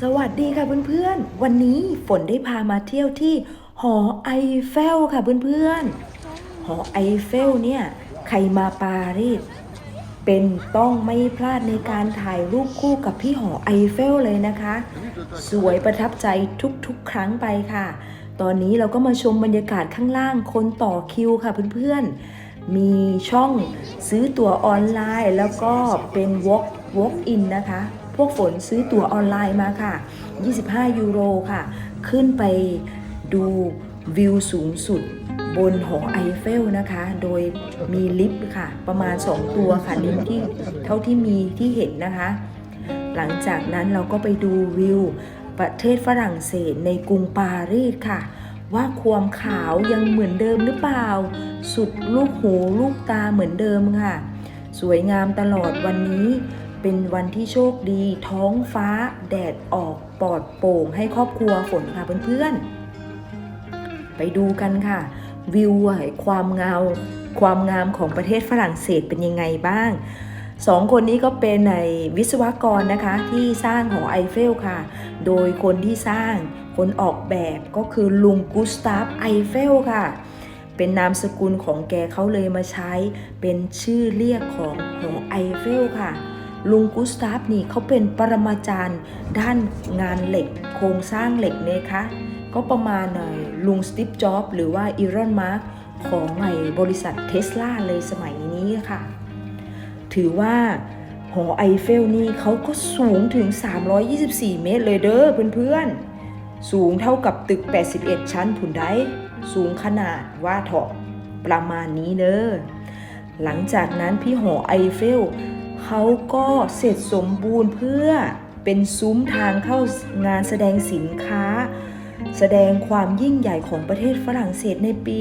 สวัสดีค่ะเพื่อนๆ วันนี้ฝนได้พามาเที่ยวที่หอไอเฟลค่ะเพื่อนๆ หอไอเฟลเนี่ยใครมาปารีสเป็นต้องไม่พลาดในการถ่ายรูปคู่กับพี่หอไอเฟลเลยนะคะ สวยประทับใจทุกๆ ครั้งไปค่ะ ตอนนี้เราก็มาชมบรรยากาศข้างล่างคนต่อคิวค่ะเพื่อนๆ มีช่องซื้อตั๋วออนไลน์แล้วก็เป็น walk walk in นะคะ พวกฝนซื้อตั๋วออนไลน์มาค่ะ 25 ยูโรค่ะ ขึ้นไปดูวิวสูงสุดบนหอไอเฟลนะคะ โดยมีลิฟต์ค่ะ ประมาณ 2 ตัวค่ะลิฟต์ที่เท่าที่มีที่เห็นนะคะ หลังจากนั้นเราก็ไปดูวิวประเทศฝรั่งเศสในกรุงปารีสค่ะ ว่าความขาวยังเหมือนเดิมหรือเปล่า สุดลูกหูลูกตาเหมือนเดิมค่ะ สวยงามตลอดวันนี้ เป็นวันที่โชคดี ท้องฟ้า แดดออกปลอดโปร่งให้ครอบครัวฝนค่ะเพื่อนๆ ไปดูกันค่ะ วิวอความเงาความงามของประเทศฝรั่งเศสเป็นยังไงบ้างสองคนนี้ก็เป็นในวิศวกรนะคะที่สร้างหอไอเฟลค่ะ โดยคนที่สร้างคนออกแบบก็คือลุงกุสตาฟไอเฟลค่ะ เป็นนามสกุลของแกเขาเลยมาใช้เป็นชื่อเรียกของหอไอเฟลค่ะ ลุงกุสตาฟนี่เขาเป็นปรมาจารย์ ด้านงานเหล็ก โครงสร้างเหล็กเนี่ยคะก็ประมาณหน่อยลุงสติฟจ็อบหรือว่าอีรอนมาร์กของไอบริษัทเทสลาเลยสมัยนี้ค่ะ ถือว่าหอไอเฟลนี่เขาก็สูงถึง 324 เมตรเลยเด้อเพื่อนๆ สูงเท่ากับตึก 81 ชั้นผุนได้ สูงขนาดว่าเถาะประมาณนี้เด้อหลังจากนั้นพี่หอไอเฟล เขาก็เสร็จสมบูรณ์เพื่อเป็นซุ้มทางเข้างานแสดงสินค้า แสดงความยิ่งใหญ่ของประเทศฝรั่งเศสในปี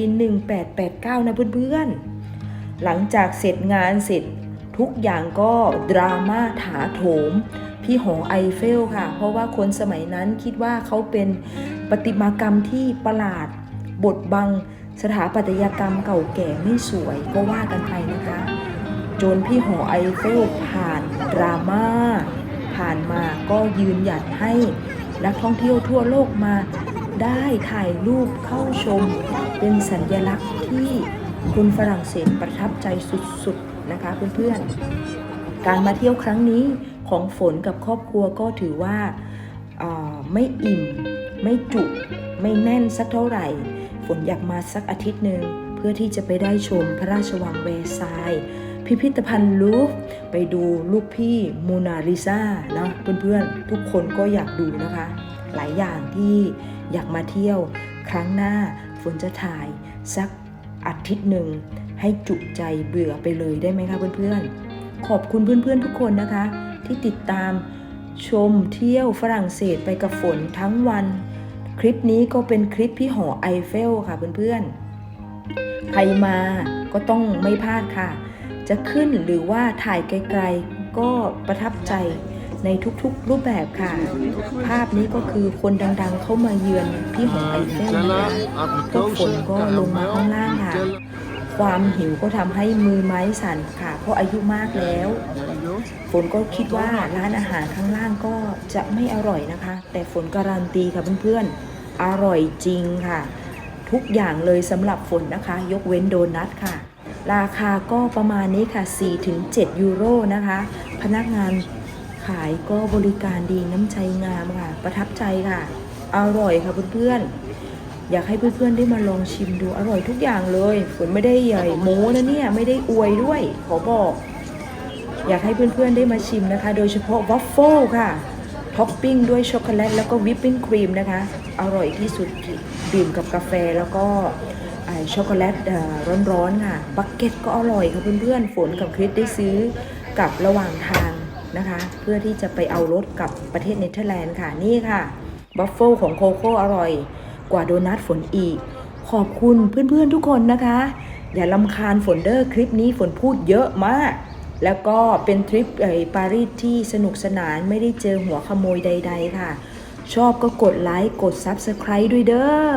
1889 นะเพื่อนๆ หลังจากเสร็จงานเสร็จทุกอย่างก็ดราม่าถาโถมพี่หอไอเฟลค่ะ เพราะว่าคนสมัยนั้นคิดว่าเขาเป็นประติมากรรมที่ประหลาดบทบังสถาปัตยกรรมเก่าแก่ไม่สวยก็ว่ากันไปนะคะ จนพี่หอไอเฟลผ่านดราม่าผ่านมาก็ยืนหยัดให้นักท่องเที่ยวทั่วโลกมาได้ถ่ายรูปเข้าชม เป็นสัญลักษณ์ที่คนฝรั่งเศสประทับใจสุดๆนะคะเพื่อนๆ การมาเที่ยวครั้งนี้ของฝนกับครอบครัวก็ถือว่าไม่อิ่ม ไม่จุไม่แน่นสักเท่าไหร่ ฝนอยากมาสักอาทิตย์หนึ่งเพื่อที่จะไปได้ชมพระราชวังแวร์ซาย พิพิธภัณฑ์ลูฟไปดูลูกพี่โมนาลิซาเนาะเพื่อนๆ ทุกคนก็อยากดูนะคะ หลายอย่างที่อยากมาเที่ยวครั้งหน้าฝนจะถ่ายสักอาทิตย์หนึ่ง ให้จุใจเบื่อไปเลยได้ไหมคะเพื่อนๆ ขอบคุณเพื่อนๆทุกคนนะคะ ที่ติดตามชมเที่ยวฝรั่งเศสไปกับฝนทั้งวัน คลิปนี้ก็เป็นคลิปพี่หอไอเฟลค่ะเพื่อนๆ ใครมาก็ต้องไม่พลาดค่ะ จะขึ้นหรือว่าถ่ายไกลๆ ก็ประทับใจในทุกๆรูปแบบค่ะ ภาพนี้ก็คือคนดังๆ เข้ามาเยือนพี่หอไอเฟลนะคะพวกฝนก็ลงมาข้างล่างค่ะ ความหิวก็ทำให้มือไม้สั่นค่ะ เพราะอายุมากแล้ว ฝนก็คิดว่าร้านอาหารข้างล่างก็จะไม่อร่อยนะคะ แต่ฝนการันตีค่ะเพื่อนๆ อร่อยจริงค่ะ ทุกอย่างเลยสำหรับฝนนะคะ ยกเว้นโดนัทค่ะ ราคาก็ประมาณนี้ค่ะ 4-7 ยูโรนะคะ พนักงานขายก็บริการดีน้ำใจงามค่ะ ประทับใจค่ะ อร่อยค่ะเพื่อนๆ อยากให้เพื่อนๆได้มาลองชิมดูอร่อยทุกอย่างเลย ฝนไม่ได้ใหญ่โม้นะเนี่ย ไม่ได้อวยด้วย ขอบอก อยากให้เพื่อนๆได้มาชิมนะคะ โดยเฉพาะวัฟเฟิลค่ะท็อปปิ้งด้วยช็อกโกแลตแล้วก็วิปปิ้งครีมนะคะ อร่อยที่สุดดื่มกับกาแฟแล้วก็ ช็อกโกแลตร้อนๆค่ะบักเก็ตก็อร่อยค่ะเพื่อนๆ ฝนกับคริสได้ซื้อกับระหว่างทางนะคะ เพื่อที่จะไปเอารถกับประเทศเนเธอร์แลนด์ค่ะนี่ค่ะบัฟเฟิลของโคโค่อร่อยกว่าโดนัทฝนอีก ขอบคุณเพื่อนๆทุกคนนะคะ อย่าลำคาญฝนเดอร์คลิปนี้ฝนพูดเยอะมาก แล้วก็เป็นทริปไอปารีสที่สนุกสนานไม่ได้เจอหัวขโมยใด ๆ ค่ะ ชอบก็กดไลค์กด Subscribe ด้วยเด้อ